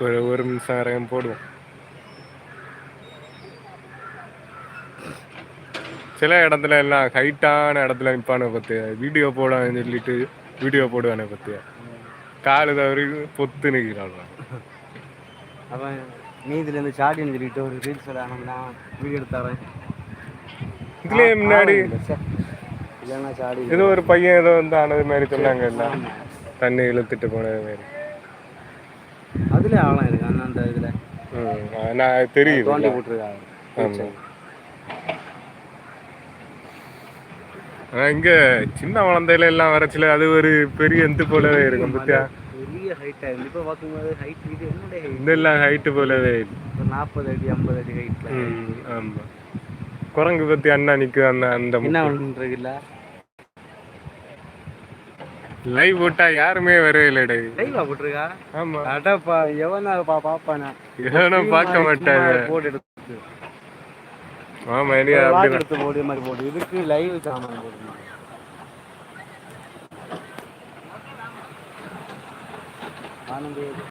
ஒரு ஒரு மின்சாரம் போடுவோம். சில இடத்துல எல்லாம் ஹைட்டான இடத்துல நிற்பானு பத்து வீடியோ போடான்னு சொல்லிட்டு வீடியோ போடுவானே பத்தியா? காலு தவறி பொத்து நிற்கிறான் அவன் நீ இதுல இருந்து சாடின்னு சொல்லிட்டு ஒரு ரீல்ஸ் ஆனோம்னா வீடியோ எடுத்தாரன் இதுலயே முன்னாடி இல்லைன்னா சாடி ஏதோ ஒரு பையன் ஏதோ வந்து ஆனது மாதிரி சொன்னாங்க எல்லாம். தண்ணி இழுத்துட்டு போனது மாதிரி. அதுல ஆழம் இருக்கு அண்ணா அந்த இதுல. நான் தெரியுது. தோண்டி போட்டுருக்காங்க இங்க சின்ன குழந்தையில எல்லாம் வரச்சுல அது ஒரு பெரிய எந்து போலவே இருக்கும் பத்தியா? பெரிய இப்ப பார்க்கும்போது ஹைட் இது? இதெல்லாம் ஹைட்டு போலவே நாற்பது அடி ஐம்பது அடி குரங்கு பத்தி அண்ணா அண்ணா அந்த என்ன லைவ் போட்டா யாருமே வரவே இல்லடே லைவா போட்டிருக்கா? ஆமா. அடப்பா எவனா பா பாப்பானா எவனும் பார்க்க மாட்டாங்க. போட்டு எடுத்து ஆமா எடுத்து போடு மாதிரி போடு. இதுக்கு லைவ் சாமான் போடுமா? आनंद